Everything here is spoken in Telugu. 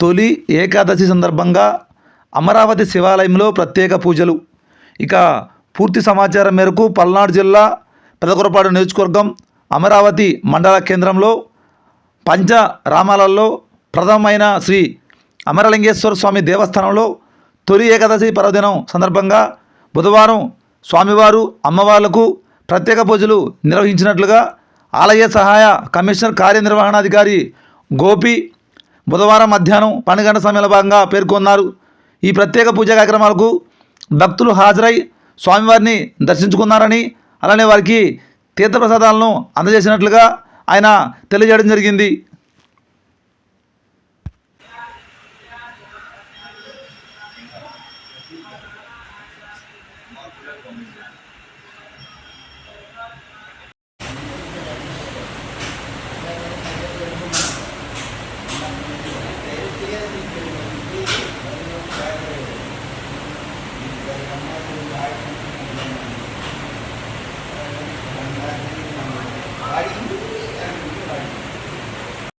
తొలి ఏకాదశి సందర్భంగా అమరావతి శివాలయంలో ప్రత్యేక పూజలు. ఇక పూర్తి సమాచారం మేరకు పల్నాడు జిల్లా పెదకురపాడు నియోజకవర్గం అమరావతి మండల కేంద్రంలో పంచ రామాలలో ప్రథమమైన శ్రీ అమరలింగేశ్వర స్వామి దేవస్థానంలో తొలి ఏకాదశి పర్వదినం సందర్భంగా బుధవారం స్వామివారు అమ్మవార్లకు ప్రత్యేక పూజలు నిర్వహించినట్లుగా ఆలయ సహాయ కమిషనర్ కార్యనిర్వహణాధికారి గోపి బుధవారం మధ్యాహ్నం పన్నెండు గంటల సమయంలో భాగంగా పేర్కొన్నారు. ఈ ప్రత్యేక పూజా కార్యక్రమాలకు భక్తులు హాజరై స్వామివారిని దర్శించుకున్నారని అలానే వారికి తీర్థప్రసాదాలను అందజేసినట్లుగా ఆయన తెలియజేయడం జరిగింది. ನಮ್ಮ